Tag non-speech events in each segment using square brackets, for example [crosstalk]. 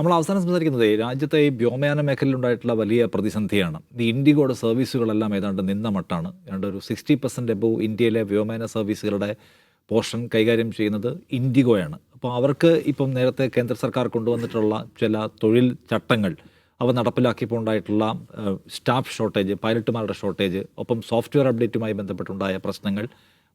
നമ്മൾ അവസാനം സംസാരിക്കുന്നത് രാജ്യത്തെ ഈ വ്യോമയാന മേഖലയിലുണ്ടായിട്ടുള്ള വലിയ പ്രതിസന്ധിയാണ്. ഈ ഇൻഡിഗോയുടെ സർവീസുകളെല്ലാം ഏതാണ്ട് നിന്ന മട്ടാണ്. ഏതാണ്ട് ഒരു സിക്സ്റ്റി പെർസെന്റ് എബോ ഇന്ത്യയിലെ വ്യോമയാന സർവീസുകളുടെ പോർഷൻ കൈകാര്യം ചെയ്യുന്നത് ഇൻഡിഗോയാണ്. അപ്പോൾ അവർക്ക് ഇപ്പം നേരത്തെ കേന്ദ്ര സർക്കാർ കൊണ്ടുവന്നിട്ടുള്ള ചില തൊഴിൽ ചട്ടങ്ങൾ അവ നടപ്പിലാക്കിയപ്പോൾ ഉണ്ടായിട്ടുള്ള സ്റ്റാഫ് ഷോർട്ടേജ് പൈലറ്റുമാരുടെ ഷോർട്ടേജ് ഒപ്പം സോഫ്റ്റ്വെയർ അപ്ഡേറ്റുമായി ബന്ധപ്പെട്ടുണ്ടായ പ്രശ്നങ്ങൾ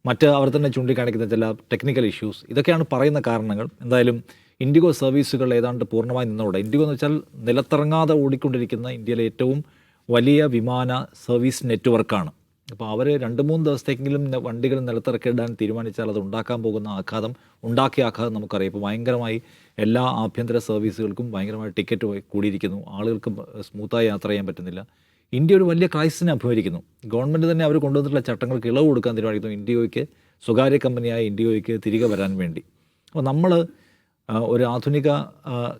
മറ്റ് അവർ തന്നെ ചൂണ്ടിക്കാണിക്കുന്ന ചില ടെക്നിക്കൽ ഇഷ്യൂസ് ഇതൊക്കെയാണ് പറയുന്ന കാരണങ്ങൾ. എന്തായാലും ഇൻഡിഗോ സർവീസുകൾ ഏതാണ്ട് പൂർണമായി നിന്നതോടെ. ഇൻഡിഗോ എന്ന് വെച്ചാൽ നിലത്തിറങ്ങാതെ ഓടിക്കൊണ്ടിരിക്കുന്ന ഇന്ത്യയിലെ ഏറ്റവും വലിയ വിമാന സർവീസ് നെറ്റ്വർക്കാണ്. അപ്പോൾ അവർ രണ്ട് മൂന്ന് ദിവസത്തേക്കെങ്കിലും വണ്ടികൾ നിലത്തിറക്കിടാൻ തീരുമാനിച്ചാൽ അത് ഉണ്ടാക്കാൻ പോകുന്ന ആഘാതം ഉണ്ടാക്കിയ ആഘാതം നമുക്കറിയാം. ഇപ്പോൾ ഭയങ്കരമായി എല്ലാ ആഭ്യന്തര സർവീസുകൾക്കും ഭയങ്കരമായി ടിക്കറ്റ് കൂടിയിരിക്കുന്നു. ആളുകൾക്ക് സ്മൂത്തായി യാത്ര ചെയ്യാൻ പറ്റുന്നില്ല. ഇന്ത്യ ഒരു വലിയ ക്രൈസിസിനെ അഭിമുഖീകരിക്കുന്നു. ഗവൺമെന്റ് തന്നെ അവർ കൊണ്ടുവന്നിട്ടുള്ള ചട്ടങ്ങൾക്ക് ഇളവ് കൊടുക്കാൻ തീരുമാനിക്കുന്നു ഇൻഡിയോയ്ക്ക് സ്വകാര്യ കമ്പനിയായ ഇൻഡിയോയ്ക്ക് തിരികെ വരാൻ വേണ്ടി. അപ്പോൾ നമ്മൾ ഒരു ആധുനിക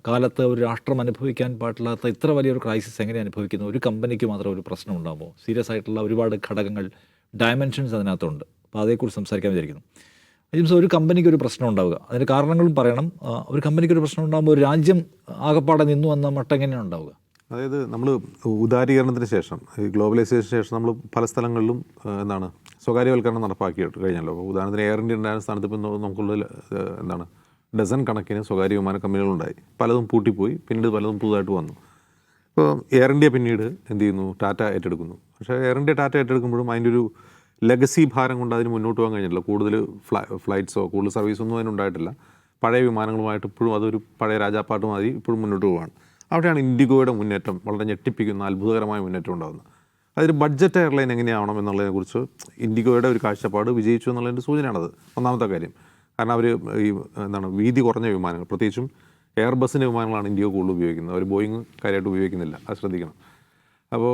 കാലത്ത് ഒരു രാഷ്ട്രം അനുഭവിക്കാൻ പാടില്ലാത്ത ഇത്ര വലിയൊരു ക്രൈസിസ് എങ്ങനെ അനുഭവിക്കുന്നു? ഒരു കമ്പനിക്ക് മാത്രം ഒരു പ്രശ്നം ഉണ്ടാകുമ്പോൾ സീരിയസ് ആയിട്ടുള്ള ഒരുപാട് ഘടകങ്ങൾ ഡയമെൻഷൻസ് അതിനകത്തുണ്ട്. അപ്പോൾ അതേക്കുറിച്ച് സംസാരിക്കാൻ വിചാരിക്കുന്നു. ജിംസ് ഒരു കമ്പനിക്ക് ഒരു പ്രശ്നം ഉണ്ടാവുക. അതിന് കാരണങ്ങളും പറയണം. ഒരു കമ്പനിക്ക് ഒരു പ്രശ്നം ഉണ്ടാകുമ്പോൾ ഒരു രാജ്യം ആകപ്പാടെ നിന്നു എന്ന മട്ടം എങ്ങനെയാണ് ഉണ്ടാവുക? അതായത് നമ്മൾ ഉദാരീകരണത്തിന് ശേഷം ഗ്ലോബലൈസേഷന് ശേഷം നമ്മൾ പല സ്ഥലങ്ങളിലും എന്താണ് സ്വകാര്യവൽക്കരണം നടപ്പാക്കി കഴിഞ്ഞല്ലോ. ഉദാഹരണത്തിന് എയർ ഇന്ത്യ ഉണ്ടായ സ്ഥാനത്ത് ഇപ്പം നമുക്കുള്ള എന്താണ് ഡസൻ കണക്കിന് സ്വകാര്യ വിമാന കമ്പനികളുണ്ടായി. പലതും പൂട്ടിപ്പോയി പിന്നീട് പലതും പുതുതായിട്ട് വന്നു. ഇപ്പോൾ എയർ ഇന്ത്യ പിന്നീട് എന്ത് ചെയ്യുന്നു? ടാറ്റ ഏറ്റെടുക്കുന്നു. പക്ഷേ എയർ ഇന്ത്യ ടാറ്റ ഏറ്റെടുക്കുമ്പോഴും അതിന്റെ ഒരു ലെഗസി ഭാരം കൊണ്ട് അതിന് മുന്നോട്ട് പോകാൻ കഴിഞ്ഞിട്ടില്ല. കൂടുതൽ ഫ്ലൈ ഫ്ലൈറ്റ്സോ കൂടുതൽ സർവീസൊന്നും അതിനുണ്ടായിട്ടില്ല പഴയ വിമാനങ്ങളുമായിട്ട് ഇപ്പോഴും അതൊരു പഴയ രാജാപ്പാട്ട് മാതിരി ഇപ്പോഴും മുന്നോട്ട് പോവാണ്. അവിടെയാണ് ഇൻഡിഗോയുടെ മുന്നേറ്റം വളരെ ഞെട്ടിപ്പിക്കുന്ന അത്ഭുതകരമായ മുന്നേറ്റം ഉണ്ടാകുന്നത്. അതൊരു ബഡ്ജറ്റ് എയർലൈൻ എങ്ങനെയാവണം എന്നുള്ളതിനെക്കുറിച്ച് ഇൻഡിഗോയുടെ ഒരു കാഴ്ചപ്പാട് വിജയിച്ചു എന്നുള്ളതിന്റെ സൂചനയാണത്. ഒന്നാമത്തെ കാര്യം. കാരണം അവർ ഈ എന്താണ് വീതി കുറഞ്ഞ വിമാനങ്ങൾ. പ്രത്യേകിച്ചും എയർബസിന്റെ വിമാനങ്ങളാണ് ഇന്ത്യ കൂടുതൽ ഉപയോഗിക്കുന്നത്. അവർ ബോയിങ് കാര്യമായിട്ട് ഉപയോഗിക്കുന്നില്ല. അത് ശ്രദ്ധിക്കണം. അപ്പോൾ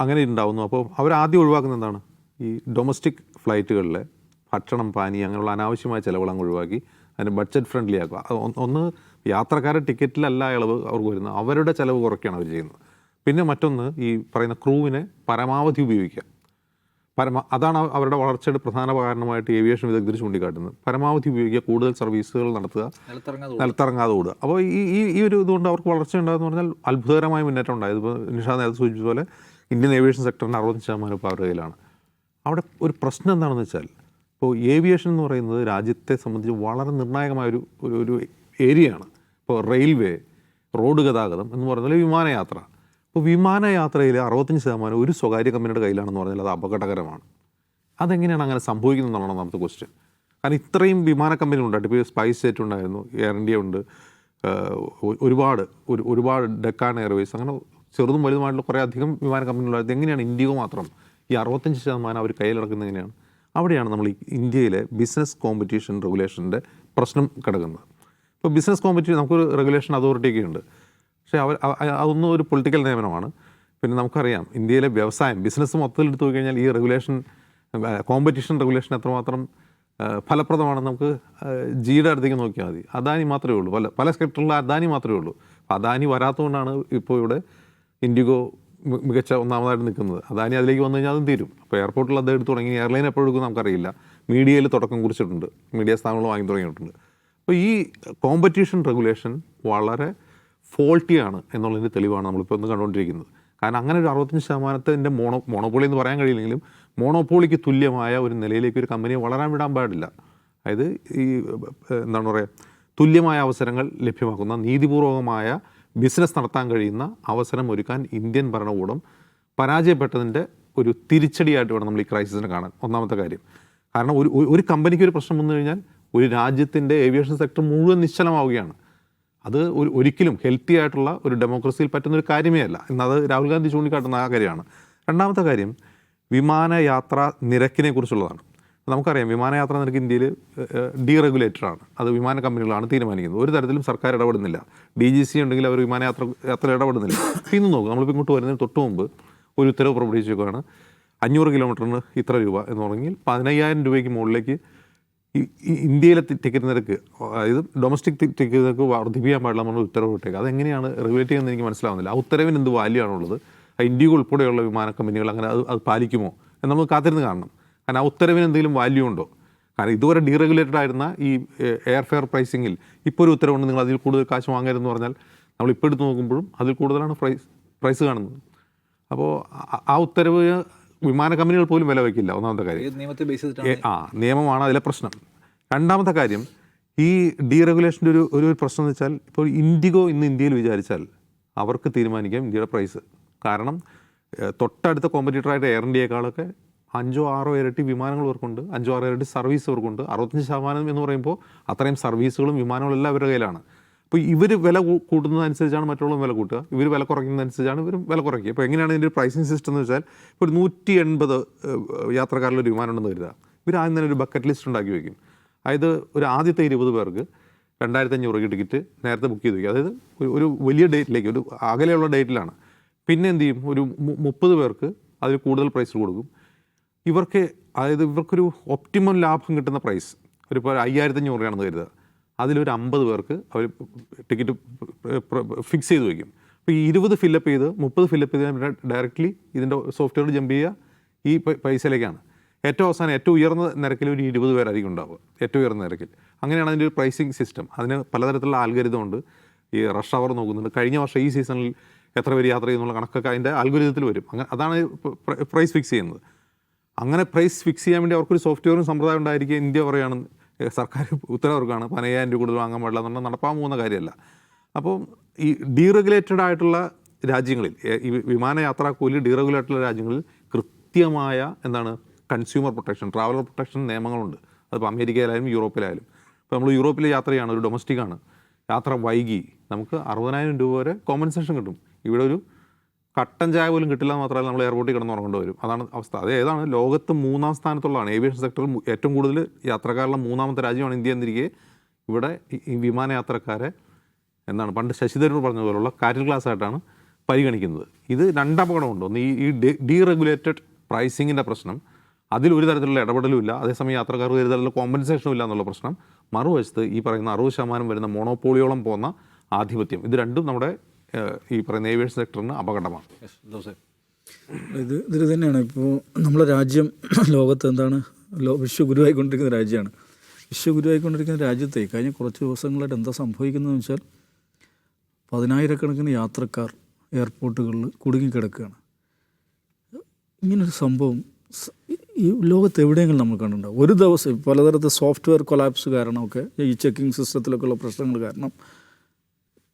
അങ്ങനെ ഉണ്ടാവുന്നു അപ്പോൾ അവർ ആദ്യം ഒഴിവാക്കുന്നത് എന്താണ്? ഈ ഡൊമസ്റ്റിക് ഫ്ലൈറ്റുകളിലെ ഭക്ഷണം പാനി അങ്ങനെയുള്ള അനാവശ്യമായ ചിലവുകൾ ഒഴിവാക്കി അതിന് ബഡ്ജറ്റ് ഫ്രണ്ട്ലി ആക്കുക. ഒന്ന് യാത്രക്കാരുടെ ടിക്കറ്റിലല്ല ഇളവ് അവർക്ക് വരുന്നത്. അവരുടെ ചിലവ് കുറയ്ക്കുകയാണ് അവർ ചെയ്യുന്നത്. പിന്നെ മറ്റൊന്ന് ഈ പറയുന്ന ക്രൂവിനെ പരമാവധി ഉപയോഗിക്കുക. പരമ അതാണ് അവരുടെ വളർച്ചയുടെ പ്രധാന കാരണമായിട്ട് ഏവിയേഷൻ വിദഗ്ധർ ചൂണ്ടിക്കാട്ടുന്നത്. പരമാവധി ഉപയോഗിക്കുക കൂടുതൽ സർവീസുകൾ നടത്തുക നിലത്തിറങ്ങാതെ ഓടുക. അപ്പോൾ ഈ ഈ ഈ ഒരു ഇതുകൊണ്ട് അവർക്ക് വളർച്ച ഉണ്ടാകുന്ന പറഞ്ഞാൽ അത്ഭുതകരമായ മുന്നേറ്റം ഉണ്ടായത് ഇപ്പോൾ നിഷാ നേരത്തെ സൂചിപ്പിച്ച പോലെ ഇന്ത്യൻ ഏവിയേഷൻ സെക്ടറിന്റെ അറുപത്തഞ്ച് ശതമാനം ഇപ്പോൾ അവരുടെ കയ്യിലാണ്. അവിടെ ഒരു പ്രശ്നം എന്താണെന്ന് വെച്ചാൽ ഇപ്പോൾ ഏവിയേഷൻ എന്ന് പറയുന്നത് രാജ്യത്തെ സംബന്ധിച്ച് വളരെ നിർണായകമായ ഒരു ഒരു ഒരു ഏരിയയാണ് ഇപ്പോൾ റെയിൽവേ റോഡ് ഗതാഗതം എന്ന് പറയുന്നത് വിമാനയാത്ര. ഇപ്പോൾ വിമാനയാത്രയിൽ അറുപത്തഞ്ച് ശതമാനം ഒരു സ്വകാര്യ കമ്പനിയുടെ കയ്യിലാണെന്ന് പറഞ്ഞാൽ അത് അപകടകരമാണ്. അതെങ്ങനെയാണ് അങ്ങനെ സംഭവിക്കുന്നത് എന്നുള്ളതാണ് നമുക്ക് ക്വസ്റ്റ്യൻ കാരണം ഇത്രയും വിമാന കമ്പനികൾ ഉണ്ടായിട്ട് ഇപ്പോൾ സ്പൈസ് ജെറ്റ് ഉണ്ടായിരുന്നു എയർ ഇന്ത്യ ഉണ്ട് ഒരുപാട് ഒരു ഒരുപാട് ഡെക്കാൻ എയർവേസ് അങ്ങനെ ചെറുതും വലുതുമായിട്ടുള്ള കുറേ അധികം വിമാന കമ്പനികളുണ്ടായത് എങ്ങനെയാണ് ഇന്ത്യയോ മാത്രം ഈ അറുപത്തഞ്ച് ശതമാനം അവർ കയ്യിലിറക്കുന്നത് എങ്ങനെയാണ്? അവിടെയാണ് നമ്മൾ ഇന്ത്യയിലെ ബിസിനസ് കോമ്പറ്റീഷൻ റെഗുലേഷന്റെ പ്രശ്നം കിടക്കുന്നത്. ഇപ്പോൾ ബിസിനസ് കോമ്പറ്റീഷൻ നമുക്കൊരു റെഗുലേഷൻ അതോറിറ്റിയൊക്കെ ഉണ്ട് പക്ഷേ അവർ അതൊന്നും ഒരു പൊളിറ്റിക്കൽ നിയമനമാണ്. പിന്നെ നമുക്കറിയാം ഇന്ത്യയിലെ വ്യവസായം ബിസിനസ് മൊത്തത്തിൽ എടുത്തു കഴിഞ്ഞാൽ ഈ റെഗുലേഷൻ കോമ്പറ്റീഷൻ റെഗുലേഷൻ എത്രമാത്രം ഫലപ്രദമാണെന്ന് നമുക്ക് ജിയുടെ അടുത്തേക്ക് നോക്കിയാൽ മതി. അദാനി മാത്രമേ ഉള്ളൂ. പല പല സ്ക്രിപ്റ്റുള്ള അദാനി മാത്രമേ ഉള്ളൂ. അദാനി വരാത്തതുകൊണ്ടാണ് ഇപ്പോൾ ഇവിടെ ഇൻഡിഗോ മികച്ച ഒന്നാമതായിട്ട് നിൽക്കുന്നത്. അദാനി അതിലേക്ക് വന്നു കഴിഞ്ഞാൽ അതും തീരും. അപ്പോൾ എയർപോർട്ടിൽ അത് എടുത്തു തുടങ്ങി എയർലൈൻ എപ്പോഴും എടുക്കും നമുക്കറിയില്ല. മീഡിയയിൽ തുടക്കം കുറിച്ചിട്ടുണ്ട്. മീഡിയ സ്ഥാപനങ്ങൾ വാങ്ങി തുടങ്ങിയിട്ടുണ്ട്. അപ്പോൾ ഈ കോമ്പറ്റീഷൻ റെഗുലേഷൻ വളരെ ഫോൾട്ടിയാണ് എന്നുള്ളതിന്റെ തെളിവാണ് നമ്മളിപ്പോൾ ഒന്ന് കണ്ടുകൊണ്ടിരിക്കുന്നത്. കാരണം അങ്ങനെ ഒരു അറുപത്തഞ്ച് ശതമാനത്തിന്റെ മോണോ മോണോപോളി എന്ന് പറയാൻ കഴിയില്ലെങ്കിലും മോണോപോളിക്ക് തുല്യമായ ഒരു നിലയിലേക്ക് ഒരു കമ്പനിയെ വളരാൻ വിടാൻ പാടില്ല. അതായത് ഈ എന്താണ് പറയുക തുല്യമായ അവസരങ്ങൾ ലഭ്യമാക്കുന്ന നീതിപൂർവകമായ ബിസിനസ് നടത്താൻ കഴിയുന്ന അവസരം ഒരുക്കാൻ ഇന്ത്യൻ ഭരണകൂടം പരാജയപ്പെട്ടതിന്റെ ഒരു തിരിച്ചടിയായിട്ട് വേണം നമ്മൾ ഈ ക്രൈസിസിനെ കാണാൻ. ഒന്നാമത്തെ കാര്യം. കാരണം ഒരു ഒരു- കമ്പനിക്ക് ഒരു പ്രശ്നം വന്നു കഴിഞ്ഞാൽ ഒരു രാജ്യത്തിന്റെ ഏവിയേഷൻ സെക്ടർ മുഴുവൻ നിശ്ചലമാവുകയാണ്. അത് ഒരു ഒരിക്കലും ഹെൽത്തി ആയിട്ടുള്ള ഒരു ഡെമോക്രസിയിൽ പറ്റുന്ന ഒരു കാര്യമേ അല്ല. എന്നത് രാഹുൽ ഗാന്ധി ചൂണ്ടിക്കാട്ടുന്ന ആ കാര്യമാണ്. രണ്ടാമത്തെ കാര്യം വിമാനയാത്ര നിരക്കിനെ കുറിച്ചുള്ളതാണ്. നമുക്കറിയാം വിമാനയാത്ര നിരക്ക് ഇന്ത്യയിൽ ഡീറെഗുലേറ്റഡ് ആണ്. അത് വിമാന കമ്പനികളാണ് തീരുമാനിക്കുന്നത്. ഒരു തരത്തിലും സർക്കാർ ഇടപെടുന്നില്ല. ഡി ജി സി ഉണ്ടെങ്കിൽ അവർ വിമാനയാത്ര യാത്ര ഇടപെടുന്നില്ല. ഇന്ന് നോക്കും. നമ്മളിപ്പോൾ ഇങ്ങോട്ട് വരുന്നതിന് തൊട്ട് മുമ്പ് ഒരു ഉത്തരവ് പുറപ്പെടുവിച്ചേക്കാണ് അഞ്ഞൂറ് കിലോമീറ്ററിന് ഇത്ര രൂപ എന്ന് പറഞ്ഞെങ്കിൽ പതിനയ്യായിരം രൂപയ്ക്ക് മുകളിലേക്ക് ഇന്ത്യയിലെ ടിക്കറ്റ് നിരക്ക് അതായത് ഡൊമസ്റ്റിക് ടിക്കറ്റ് നിരക്ക് വർദ്ധിപ്പിക്കാൻ പാടില്ല എന്നുള്ള ഉത്തരവ് ഇട്ടേക്ക്. അതെങ്ങനെയാണ് റെഗുലേറ്റ് ചെയ്യുന്നത് എനിക്ക് മനസ്സിലാവുന്നില്ല. ആ ഉത്തരവിന് എന്ത് വാല്യൂ ആണുള്ളത് ആ ഇന്ത്യയ്ക്ക് ഉൾപ്പെടെയുള്ള വിമാന കമ്പനികൾ അങ്ങനെ അത് അത് പാലിക്കുമോ? എന്ന് നമുക്ക് കാത്തിരുന്ന് കാണണം. കാരണം ആ ഉത്തരവിന് എന്തെങ്കിലും വാല്യൂ ഉണ്ടോ? കാരണം ഇതുവരെ ഡീറെഗുലേറ്റഡ് ആയിരുന്ന ഈ എയർ ഫെയർ പ്രൈസിങ്ങിൽ ഇപ്പോൾ ഒരു ഉത്തരവുണ്ട്. നിങ്ങൾ അതിൽ കൂടുതൽ കാശ് വാങ്ങരുതെന്ന് പറഞ്ഞാൽ നമ്മൾ ഇപ്പോൾ എടുത്ത് നോക്കുമ്പോഴും അതിൽ കൂടുതലാണ് പ്രൈസ് പ്രൈസ് കാണുന്നത്. അപ്പോൾ ആ ഉത്തരവ് വിമാന കമ്പനികൾ പോലും വില വയ്ക്കില്ല ഒന്നാമത്തെ കാര്യം. ആ നിയമമാണ് അതിലെ പ്രശ്നം. രണ്ടാമത്തെ കാര്യം ഈ ഡീറെഗുലേഷന്റെ ഒരു ഒരു പ്രശ്നം എന്ന് വെച്ചാൽ ഇപ്പോൾ ഇൻഡിഗോ ഇന്ന് ഇന്ത്യയിൽ വിചാരിച്ചാൽ അവർക്ക് തീരുമാനിക്കാം ഇന്ത്യയുടെ പ്രൈസ് കാരണം തൊട്ടടുത്ത കോമ്പറ്റീറ്ററായിട്ട് എയർ ഇന്ത്യയെക്കാളൊക്കെ അഞ്ചോ ആറോ ഇരട്ടി വിമാനങ്ങൾ ഇവർക്കുണ്ട്. അഞ്ചോ ആറോ ഇരട്ടി സർവീസ് ഇവർക്കുണ്ട്. അറുപത്തഞ്ച് ശതമാനം എന്ന് പറയുമ്പോൾ അത്രയും സർവീസുകളും വിമാനങ്ങളും എല്ലാം അവരുടെ കയ്യിലാണ്. അപ്പോൾ ഇവർ വില കൂടുന്നതനുസരിച്ചാണ് മറ്റുള്ളവർ വില കൂട്ടുക. ഇവർ വില കുറയ്ക്കുന്നതനുസരിച്ചാണ് ഇവരും വില കുറയ്ക്കുക. അപ്പോൾ എങ്ങനെയാണ് ഇതിന്റെ പ്രൈസിങ് സിസ്റ്റം എന്ന് വെച്ചാൽ ഇപ്പോൾ ഒരു നൂറ്റി എൺപത് യാത്രക്കാരിലൊരു വിമാനം ഉണ്ടെന്ന് കരുതുക. ഇവർ ആദ്യം തന്നെ ഒരു ബക്കറ്റ് ലിസ്റ്റ് ഉണ്ടാക്കി വയ്ക്കും അതായത് ഒരു ആദ്യത്തെ ഇരുപത് പേർക്ക് രണ്ടായിരത്തി അഞ്ഞൂറ് രൂപയ്ക്ക് ടിക്കറ്റ് നേരത്തെ ബുക്ക് ചെയ്ത് വയ്ക്കുക അതായത് ഒരു- വലിയ ഡേറ്റിലേക്ക് ഒരു അകലെയുള്ള ഡേറ്റിലാണ് പിന്നെ എന്ത് ചെയ്യും? ഒരു മുപ്പത് പേർക്ക് അതിൽ കൂടുതൽ പ്രൈസ് കൊടുക്കും. ഇവർക്ക് അതായത് ഇവർക്കൊരു ഒപ്റ്റിമം ലാഭം കിട്ടുന്ന പ്രൈസ് ഒരു ഇപ്പോൾ അയ്യായിരത്തി അഞ്ഞൂറ് രൂപയാണെന്ന് കരുതുക. അതിലൊരു അമ്പത് പേർക്ക് അവർ ടിക്കറ്റ് ഫിക്സ് ചെയ്ത് വയ്ക്കും. അപ്പോൾ ഈ ഇരുപത് ഫില്ലപ്പ് ചെയ്ത് മുപ്പത് ഫില്ലപ്പ് ചെയ്ത് ഡയറക്റ്റ്ലി ഇതിന്റെ സോഫ്റ്റ്വെയർ ജമ്പ് ചെയ്യുക ഈ പൈസയിലേക്കാണ്. ഏറ്റവും അവസാനം ഏറ്റവും ഉയർന്ന നിരക്കിൽ ഒരു ഇരുപത് പേരായിരിക്കും ഉണ്ടാവുക. ഏറ്റവും ഉയർന്ന നിരക്കിൽ. അങ്ങനെയാണ് അതിന്റെ ഒരു പ്രൈസിങ് സിസ്റ്റം അതിന് പലതരത്തിലുള്ള ആൽഗരിതം ഉണ്ട്. ഈ റഷ് അവർ നോക്കുന്നുണ്ട്. കഴിഞ്ഞ വർഷം ഈ സീസണിൽ എത്ര പേര് യാത്ര ചെയ്യുന്നുള്ള കണക്കൊക്കെ അതിന്റെ ആൽഗരിതത്തിൽ വരും. അങ്ങനെ അതാണ് പ്രൈസ് ഫിക്സ് ചെയ്യുന്നത്. അങ്ങനെ പ്രൈസ് ഫിക്സ് ചെയ്യാൻ വേണ്ടി അവർക്കൊരു സോഫ്റ്റ്വെയറും സമ്പ്രദായം ഉണ്ടായിരിക്കുക ഇന്ത്യ പറയുകയാണ് ഏ, സർക്കാർ ഉത്തരവർക്കാണ് പതിനയ്യായിരം രൂപ കൂടുതൽ വാങ്ങാൻ പാടില്ല എന്നുള്ള നടപ്പാൻ പോകുന്ന കാര്യമല്ല. അപ്പം ഈ ഡീറെഗുലേറ്റഡ് ആയിട്ടുള്ള രാജ്യങ്ങളിൽ ഈ വിമാനയാത്രാ കൂലി ഡീറെഗുലേറ്റഡ് രാജ്യങ്ങളിൽ കൃത്യമായ എന്താണ് കൺസ്യൂമർ പ്രൊട്ടക്ഷൻ ട്രാവലർ പ്രൊട്ടക്ഷൻ നിയമങ്ങളുണ്ട്. അതിപ്പോൾ അമേരിക്കയിലായാലും യൂറോപ്പിലായാലും. ഇപ്പോൾ നമ്മൾ യൂറോപ്പിൽ യാത്രയാണ് ഒരു ഡൊമസ്റ്റിക് ആണ്. യാത്ര വൈകി നമുക്ക് അറുപതിനായിരം രൂപ വരെ കോമ്പൻസേഷൻ കിട്ടും. ഇവിടെ ഒരു കട്ടൻ ചായ പോലും കിട്ടില്ല മാത്രമല്ല നമ്മൾ എയർപോർട്ടിൽ കിടന്ന് ഉറങ്ങേണ്ടി വരും. അതാണ് അവസ്ഥ. അത് ഏതാണ്? ലോകത്ത് മൂന്നാം സ്ഥാനത്തുള്ളതാണ്. ഏവിയേഷൻ സെക്ടറിൽ ഏറ്റവും കൂടുതൽ യാത്രക്കാരുള്ള മൂന്നാമത്തെ രാജ്യമാണ് ഇന്ത്യ എന്നിരിക്കെ. ഇവിടെ ഈ- വിമാനയാത്രക്കാരെ എന്താണ് പണ്ട് ശശിധരൻ തരൂർ പറഞ്ഞതുപോലുള്ള കാറ്റിൽ ക്ലാസ് ആയിട്ടാണ് പരിഗണിക്കുന്നത്. ഇത് രണ്ടപകടമുണ്ട്. ഒന്ന് ഈ ഈ ഡീറെഗുലേറ്റഡ് പ്രൈസിങ്ങിന്റെ പ്രശ്നം. അതിൽ ഒരു തരത്തിലുള്ള ഇടപെടലും ഇല്ല. അതേസമയം യാത്രക്കാർക്ക് ഒരു തരത്തിലുള്ള കോമ്പൻസേഷനും ഇല്ല എന്നുള്ള പ്രശ്നം. മറുവശത്ത് ഈ പറയുന്ന അറുപത് ശതമാനം വരുന്ന മോണോപോളിയോളം പോകുന്ന ആധിപത്യം. ഇത് രണ്ടും നമ്മുടെ ഈ പറയുന്ന ഏവിയേഷൻ സെക്ടറിന് അപകടമാണ്. ഇത് ഇതിൽ തന്നെയാണ്. ഇപ്പോൾ നമ്മുടെ രാജ്യം [clears throat] ലോകത്ത് എന്താണ് ലോ വിശ്വഗുരുവായിക്കൊണ്ടിരിക്കുന്ന രാജ്യമാണ്. വിശ്വഗുരുവായിക്കൊണ്ടിരിക്കുന്ന രാജ്യത്തെ കഴിഞ്ഞ കുറച്ച് ദിവസങ്ങളായിട്ട് എന്താ സംഭവിക്കുന്നതെന്ന് വെച്ചാൽ പതിനായിരക്കണക്കിന് യാത്രക്കാർ എയർപോർട്ടുകളിൽ കുടുങ്ങിക്കിടക്കുകയാണ്. ഇങ്ങനൊരു സംഭവം ഈ ലോകത്ത് എവിടെയെങ്കിലും നമ്മൾ കണ്ടിട്ടുണ്ടാവും ഒരു ദിവസം പലതരത്തിൽ സോഫ്റ്റ്വെയർ കൊലാപ്സ് കാരണമൊക്കെ ഈ ചെക്കിംഗ് സിസ്റ്റത്തിലൊക്കെയുള്ള പ്രശ്നങ്ങൾ കാരണം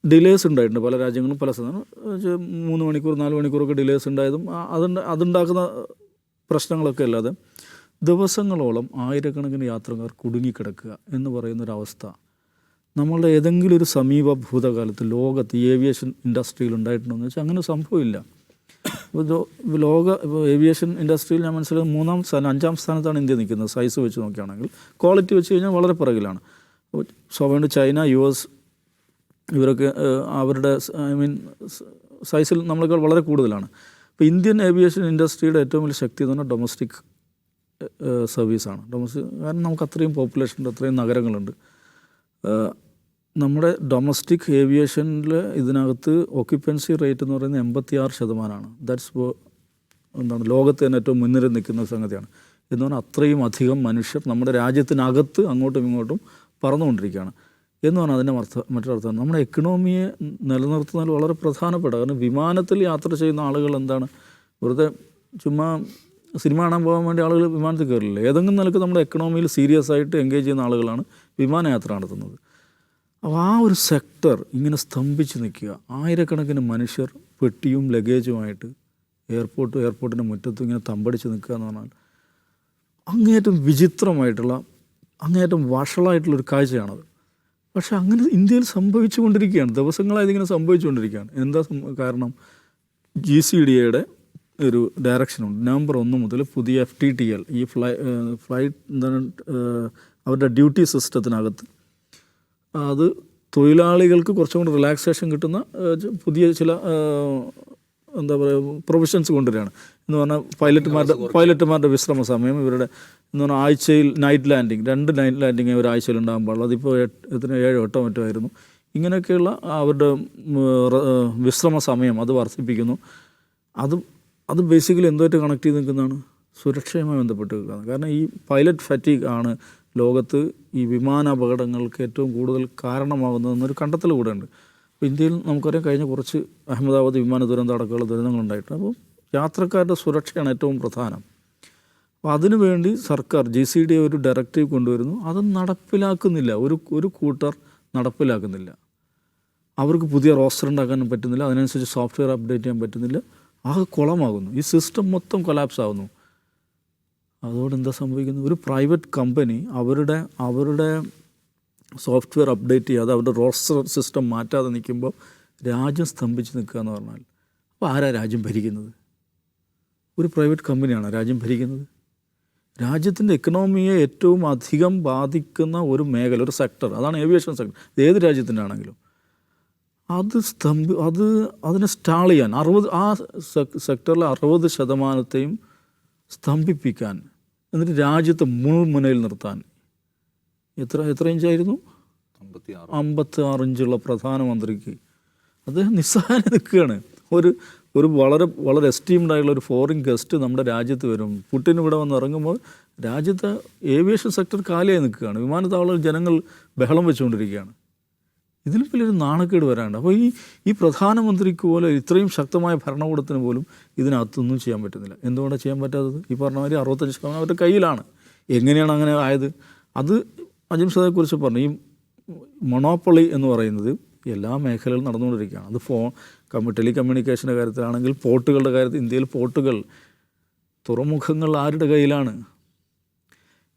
ഡിലേസ് ഉണ്ടായിട്ടുണ്ട്. പല രാജ്യങ്ങളും പല സ്ഥലങ്ങളും. മൂന്ന് മണിക്കൂർ നാല് മണിക്കൂറൊക്കെ ഡിലേസ് ഉണ്ടായതും അത് അതുണ്ട അതുണ്ടാക്കുന്ന പ്രശ്നങ്ങളൊക്കെ അല്ലാതെ ദിവസങ്ങളോളം ആയിരക്കണക്കിന് യാത്രക്കാർ കുടുങ്ങിക്കിടക്കുക എന്ന് പറയുന്നൊരവസ്ഥ. നമ്മളുടെ ഏതെങ്കിലും ഒരു സമീപ ഭൂതകാലത്ത് ലോകത്ത് ഏവിയേഷൻ ഇൻഡസ്ട്രിയിൽ ഉണ്ടായിട്ടുണ്ടോ എന്ന് വെച്ചാൽ അങ്ങനെ സംഭവമില്ല. ലോക ഏവിയേഷൻ ഇൻഡസ്ട്രിയിൽ ഞാൻ മനസ്സിലാക്കുന്നത് മൂന്നാം സ്ഥാനം അഞ്ചാം സ്ഥാനത്താണ് ഇന്ത്യ നിൽക്കുന്നത്. സൈസ് വെച്ച് നോക്കുകയാണെങ്കിൽ ക്വാളിറ്റി വെച്ച് കഴിഞ്ഞാൽ വളരെ പിറകിലാണ്. സ്വാഭാവിക ചൈന യു എസ് ഇവരൊക്കെ അവരുടെ ഐ മീൻ സൈസിൽ നമ്മളെക്കാൾ വളരെ കൂടുതലാണ്. ഇപ്പോൾ ഇന്ത്യൻ ഏവിയേഷൻ ഇൻഡസ്ട്രിയുടെ ഏറ്റവും വലിയ ശക്തി എന്ന് പറഞ്ഞാൽ ഡൊമസ്റ്റിക് സർവീസാണ്. ഡൊമസ്റ്റിക് കാരണം നമുക്ക് അത്രയും പോപ്പുലേഷൻ ഉണ്ട് അത്രയും നഗരങ്ങളുണ്ട്. നമ്മുടെ ഡൊമസ്റ്റിക് ഏവിയേഷനിൽ ഇതിനകത്ത് ഓക്യുപ്പൻസി റേറ്റ് എന്ന് പറയുന്നത് എൺപത്തി ആറ് ശതമാനമാണ് ദാറ്റ്സ് എന്താണ് ലോകത്ത് തന്നെ ഏറ്റവും മുൻനിര നിൽക്കുന്ന സംഗതിയാണ്. എന്ന് പറഞ്ഞാൽ അത്രയും അധികം മനുഷ്യർ നമ്മുടെ രാജ്യത്തിനകത്ത് അങ്ങോട്ടും ഇങ്ങോട്ടും പറന്നുകൊണ്ടിരിക്കുകയാണ്. എന്ന് പറഞ്ഞാൽ അതിന്റെ അർത്ഥം മറ്റൊരർത്ഥം നമ്മുടെ എക്കണോമിയെ നിലനിർത്തുന്നതിൽ വളരെ പ്രധാനപ്പെട്ട കാരണം വിമാനത്തിൽ യാത്ര ചെയ്യുന്ന ആളുകൾ എന്താണ്? വെറുതെ ചുമ്മാ സിനിമ കാണാൻ പോകാൻ വേണ്ടി ആളുകൾ വിമാനത്തിൽ കയറില്ല. ഏതെങ്കിലും നിലയ്ക്ക് നമ്മുടെ എക്കണോമിയിൽ സീരിയസ് ആയിട്ട് എൻഗേജ് ചെയ്യുന്ന ആളുകളാണ് വിമാനയാത്ര നടത്തുന്നത്. അപ്പോൾ ആ ഒരു സെക്ടർ ഇങ്ങനെ സ്തംഭിച്ച് നിൽക്കുക. ആയിരക്കണക്കിന് മനുഷ്യർ പെട്ടിയും ലഗേജുമായിട്ട് എയർപോർട്ട് എയർപോർട്ടിന്റെ മുറ്റത്തും ഇങ്ങനെ തമ്പടിച്ച് നിൽക്കുക എന്ന് പറഞ്ഞാൽ അങ്ങേയറ്റം വിചിത്രമായിട്ടുള്ള അങ്ങേയറ്റം വഷളായിട്ടുള്ളൊരു കാഴ്ചയാണത്. പക്ഷേ അങ്ങനെ ഇന്ത്യയിൽ സംഭവിച്ചുകൊണ്ടിരിക്കുകയാണ്. ദിവസങ്ങളായി ഇങ്ങനെ സംഭവിച്ചുകൊണ്ടിരിക്കുകയാണ്. എന്താ കാരണം? ജി സി ഡി എയുടെ ഒരു ഡയറക്ഷനുണ്ട്. നവംബർ ഒന്ന് മുതൽ പുതിയ എഫ് ടി ടി എൽ ഈ ഫ്ലൈ ഫ്ലൈറ്റ് അവരുടെ ഡ്യൂട്ടി സിസ്റ്റത്തിനകത്ത്. അത് തൊഴിലാളികൾക്ക് കുറച്ചും കൂടി റിലാക്സേഷൻ കിട്ടുന്ന പുതിയ ചില എന്താ പറയുക പ്രൊവിഷൻസ് കൊണ്ടുവരികയാണ്. എന്ന് പറഞ്ഞാൽ പൈലറ്റുമാരുടെ പൈലറ്റുമാരുടെ വിശ്രമ സമയം ഇവരുടെ എന്ന് പറഞ്ഞാൽ ആഴ്ചയിൽ നൈറ്റ് ലാൻഡിങ് രണ്ട് നൈറ്റ് ലാൻഡിങ് ഒരു ആഴ്ചയിൽ ഉണ്ടാകാൻ പാടുള്ളൂ അതിപ്പോൾ എത്ര ഏഴോ എട്ടോ മറ്റോ ആയിരുന്നു. ഇങ്ങനെയൊക്കെയുള്ള അവരുടെ വിശ്രമ സമയം അത് വർദ്ധിപ്പിക്കുന്നു. അത് അത് ബേസിക്കലി എന്തുമായിട്ട് കണക്ട് ചെയ്ത് നിൽക്കുന്നതാണ്. സുരക്ഷയുമായി ബന്ധപ്പെട്ട് നിൽക്കുന്നത് കാരണം ഈ പൈലറ്റ് ഫറ്റീഗ് ആണ് ലോകത്ത് ഈ വിമാന അപകടങ്ങൾക്ക് ഏറ്റവും കൂടുതൽ കാരണമാകുന്നതെന്നൊരു കണ്ടെത്തൽ കൂടെ ഉണ്ട്. ഇപ്പോൾ ഇന്ത്യയിൽ നമുക്കറിയാം കഴിഞ്ഞ കുറച്ച് അഹമ്മദാബാദ് വിമാന ദുരന്തം അടക്കമുള്ള ദുരന്തങ്ങളുണ്ടായിട്ടുണ്ട് അപ്പോൾ യാത്രക്കാരുടെ സുരക്ഷയാണ് ഏറ്റവും പ്രധാനം. അപ്പോൾ അതിനുവേണ്ടി സർക്കാർ ജി സി ഡി ഒരു ഡയറക്റ്റീവ് കൊണ്ടുവരുന്നു. അത് നടപ്പിലാക്കുന്നില്ല. ഒരു ഒരു കൂട്ടർ നടപ്പിലാക്കുന്നില്ല. അവർക്ക് പുതിയ റോസ്റ്റർ ഉണ്ടാക്കാനും പറ്റുന്നില്ല. അതിനനുസരിച്ച് സോഫ്റ്റ്വെയർ അപ്ഡേറ്റ് ചെയ്യാൻ പറ്റുന്നില്ല. ആകെ കുളമാകുന്നു. ഈ സിസ്റ്റം മൊത്തം കൊലാപ്സ് ആകുന്നു അതോടെ എന്താ സംഭവിക്കുന്നത്? ഒരു പ്രൈവറ്റ് കമ്പനി അവരുടെ അവരുടെ സോഫ്റ്റ്വെയർ അപ്ഡേറ്റ് ചെയ്യാതെ അവരുടെ റോസ്റ്റർ സിസ്റ്റം മാറ്റാതെ നിൽക്കുമ്പോൾ രാജ്യം സ്തംഭിച്ച് നിൽക്കുക എന്ന് പറഞ്ഞാൽ അപ്പോൾ ആരാ രാജ്യം ഭരിക്കുന്നത്? ഒരു പ്രൈവറ്റ് കമ്പനിയാണ് രാജ്യം ഭരിക്കുന്നത്? രാജ്യത്തിന്റെ എക്കണോമിയെ ഏറ്റവും അധികം ബാധിക്കുന്ന ഒരു മേഖല ഒരു സെക്ടർ അതാണ് ഏവിയേഷൻ സെക്ടർ ഇത് ഏത് രാജ്യത്തിന്റെ ആണെങ്കിലും അത് സ്തംഭി അത് അതിനെ സ്റ്റാൾ ചെയ്യാൻ അറുപത് ആ സെക്ടറിലെ അറുപത് ശതമാനത്തെയും സ്തംഭിപ്പിക്കാൻ എന്നിട്ട് രാജ്യത്തെ മുൾമുനയിൽ നിർത്താൻ എത്ര എത്ര ഇഞ്ചായിരുന്നു? അമ്പത്തി ആറ് ഇഞ്ചുള്ള പ്രധാനമന്ത്രിക്ക്. അദ്ദേഹം നിസ്സഹായം നിൽക്കുകയാണ്. ഒരു ഒരു വളരെ വളരെ എസ്റ്റീംഡ് ആയിട്ടുള്ള ഒരു ഫോറിൻ ഗസ്റ്റ് നമ്മുടെ രാജ്യത്ത് വരും. പുട്ടിൻ ഇവിടെ വന്ന് ഇറങ്ങുമ്പോൾ രാജ്യത്തെ ഏവിയേഷൻ സെക്ടർ കാലിയായി നിൽക്കുകയാണ്. വിമാനത്താവളം ജനങ്ങൾ ബഹളം വെച്ചുകൊണ്ടിരിക്കുകയാണ്. ഇതിലും വലിയൊരു നാണക്കേട് വരാണ്ട് അപ്പോൾ ഈ ഈ പ്രധാനമന്ത്രിക്ക് പോലെ ഇത്രയും ശക്തമായ ഭരണകൂടത്തിന് പോലും ഇതിനകത്തൊന്നും ചെയ്യാൻ പറ്റുന്നില്ല. എന്തുകൊണ്ടാണ് ചെയ്യാൻ പറ്റാത്തത്? ഈ പറഞ്ഞ മാതിരി അറുപത്തഞ്ച് ശതമാനം അവരുടെ കയ്യിലാണ്. എങ്ങനെയാണ് അങ്ങനെ ആയത്? അത് അജിം സദയെക്കുറിച്ച് പറഞ്ഞു. ഈ മൊണോപ്പൊളി എന്ന് പറയുന്നത് എല്ലാ മേഖലയിലും നടന്നുകൊണ്ടിരിക്കുകയാണ്. അത് ഫോൺ കമ്മ്യൂ ടെലികമ്മ്യൂണിക്കേഷന്റെ കാര്യത്തിലാണെങ്കിൽ പോർട്ടുകളുടെ കാര്യത്തിൽ ഇന്ത്യയിൽ പോർട്ടുകൾ തുറമുഖങ്ങൾ ആരുടെ കയ്യിലാണ്?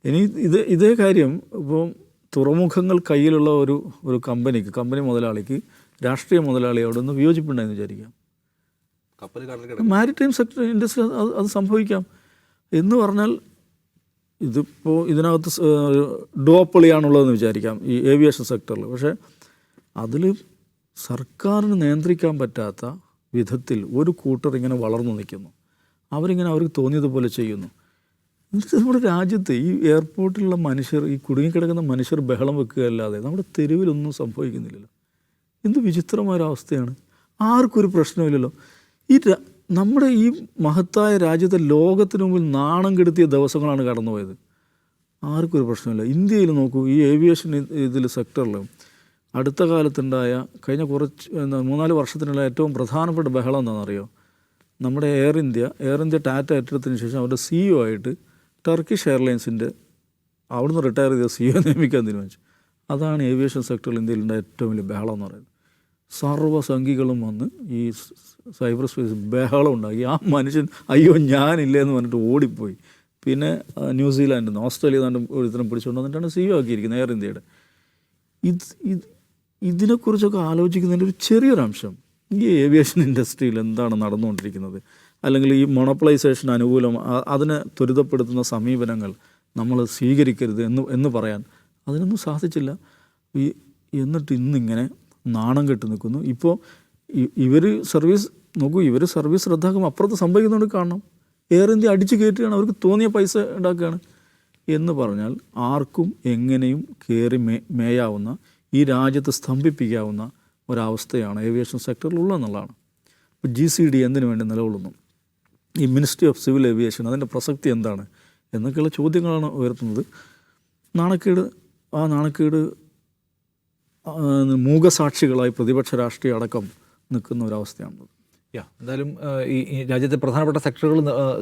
ഇനി ഇത് ഇതേ കാര്യം ഇപ്പോൾ തുറമുഖങ്ങൾ കയ്യിലുള്ള ഒരു ഒരു കമ്പനിക്ക് കമ്പനി മുതലാളിക്ക് രാഷ്ട്രീയ മുതലാളി അവിടെ നിന്ന് വിയോജിപ്പുണ്ടായെന്ന് വിചാരിക്കാം. മാരിടൈം സെക്ടർ ഇൻഡസ്ട്രി അത് സംഭവിക്കാം. എന്ന് പറഞ്ഞാൽ ഇതിപ്പോൾ ഇതിനകത്ത് ഡോപ്പളിയാണുള്ളതെന്ന് വിചാരിക്കാം ഈ ഏവിയേഷൻ സെക്ടറിൽ. പക്ഷേ അതിൽ സർക്കാരിന് നിയന്ത്രിക്കാൻ പറ്റാത്ത വിധത്തിൽ ഒരു കൂട്ടർ ഇങ്ങനെ വളർന്നു നിൽക്കുന്നു. അവരിങ്ങനെ അവർക്ക് തോന്നിയതുപോലെ ചെയ്യുന്നു. എന്നിട്ട് നമ്മുടെ രാജ്യത്ത് ഈ എയർപോർട്ടിലുള്ള മനുഷ്യർ ഈ കുടുങ്ങിക്കിടക്കുന്ന മനുഷ്യർ ബഹളം വെക്കുകയല്ലാതെ നമ്മുടെ തെരുവിലൊന്നും സംഭവിക്കുന്നില്ലല്ലോ. എന്ത് വിചിത്രമായൊരവസ്ഥയാണ്. ആർക്കും ഒരു പ്രശ്നമില്ലല്ലോ ഈ നമ്മുടെ ഈ മഹത്തായ രാജ്യത്തെ ലോകത്തിന് മുമ്പിൽ നാണം കെടുത്തിയ ദിവസങ്ങളാണ് കടന്നുപോയത്. ആർക്കും ഒരു പ്രശ്നമില്ല. ഇന്ത്യയിൽ നോക്കൂ ഈ ഏവിയേഷൻ ഇതിൽ സെക്ടറിൽ അടുത്ത കാലത്തുണ്ടായ കഴിഞ്ഞ കുറച്ച് മൂന്നാൽ വർഷത്തിനുള്ള ഏറ്റവും പ്രധാനപ്പെട്ട ബഹളം എന്താണെന്നറിയോ? നമ്മുടെ Air India Air India Tata ഏറ്റെടുത്തതിന് ശേഷം അവരുടെ സിഇഒ ആയിട്ട് ടർക്കിഷ് എയർലൈൻസിന്റെ അവിടുന്ന് റിട്ടയർ ചെയ്ത സിഇഒ നിയമിക്കാൻ തീരുമാനിച്ചു. അതാണ് ഏവിയേഷൻ സെക്ടറിൽ ഇന്ത്യയിലുണ്ടായ ഏറ്റവും വലിയ ബഹളം എന്ന് പറയുന്നത്. സർവസംഖികളും വന്ന് ഈ സൈബർ സ്പേസ് ബഹളം ഉണ്ടാക്കി. ആ മനുഷ്യൻ അയ്യോ ഞാനില്ല എന്ന് പറഞ്ഞിട്ട് ഓടിപ്പോയി. പിന്നെ ന്യൂസിലാൻഡിൽ നിന്ന് ഓസ്ട്രേലിയ നിന്നും ഒരുത്തരം പിടിച്ചുകൊണ്ട് വന്നിട്ടാണ് സിഇഒ ആക്കിയിരിക്കുന്നത് എയർ ഇന്ത്യയുടെ. ഇത് ഇത് ഇതിനെക്കുറിച്ചൊക്കെ ആലോചിക്കുന്നതിന്റെ ഒരു ചെറിയൊരു അംശം ഈ ഏവിയേഷൻ ഇൻഡസ്ട്രിയിൽ എന്താണ് നടന്നുകൊണ്ടിരിക്കുന്നത്? അല്ലെങ്കിൽ ഈ മൊണോപ്ലൈസേഷൻ അനുകൂലം അതിനെ ത്വരിതപ്പെടുത്തുന്ന സമീപനങ്ങൾ നമ്മൾ സ്വീകരിക്കരുത് എന്ന് എന്ന് പറയാൻ അതിനൊന്നും സാധിച്ചില്ല. ഈ എന്നിട്ട് ഇന്നിങ്ങനെ നാണം കെട്ട് നിൽക്കുന്നു. ഇപ്പോൾ ഇവർ സർവീസ് നോക്കൂ ഇവർ സർവീസ് റദ്ദാക്കും അപ്പുറത്ത് സംഭവിക്കുന്നുണ്ട് കാണണം. എയർ ഇന്ത്യ അടിച്ചു കയറ്റുകയാണ് അവർക്ക് തോന്നിയ പൈസ ഉണ്ടാക്കുകയാണ്. എന്ന് പറഞ്ഞാൽ ആർക്കും എങ്ങനെയും കയറി മേ മേയാവുന്ന ഈ രാജ്യത്ത് സ്തംഭിപ്പിക്കാവുന്ന ഒരവസ്ഥയാണ് ഏവിയേഷൻ സെക്ടറിൽ ഉള്ളതെന്നുള്ളതാണ് ഇപ്പോൾ ജി സി ഡി എന്തിനു വേണ്ടി നിലകൊള്ളുന്നു? ഈ മിനിസ്ട്രി ഓഫ് സിവിൽ ഏവിയേഷൻ അതിന്റെ പ്രസക്തി എന്താണ്? എന്നൊക്കെയുള്ള ചോദ്യങ്ങളാണ് ഉയർത്തുന്നത്. നാണക്കേട് ആ നാണക്കേട് മൂകസാക്ഷികളായി പ്രതിപക്ഷ രാഷ്ട്രീയ അടക്കം നിൽക്കുന്ന ഒരവസ്ഥയാണുള്ളത്. യാ എന്തായാലും ഈ രാജ്യത്തെ പ്രധാനപ്പെട്ട സെക്ടറുകൾ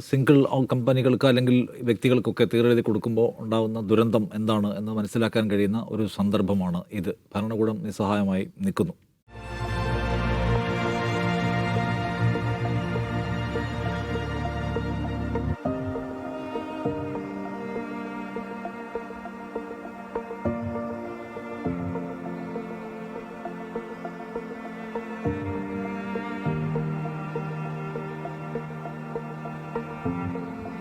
സിംഗിൾ കമ്പനികൾക്ക് അല്ലെങ്കിൽ വ്യക്തികൾക്കൊക്കെ തീരെഴുതി കൊടുക്കുമ്പോൾ ഉണ്ടാകുന്ന ദുരന്തം എന്താണ് എന്ന് മനസ്സിലാക്കാൻ കഴിയുന്ന ഒരു സന്ദർഭമാണ് ഇത്. ഭരണകൂടം നിസ്സഹായമായി നിൽക്കുന്നു.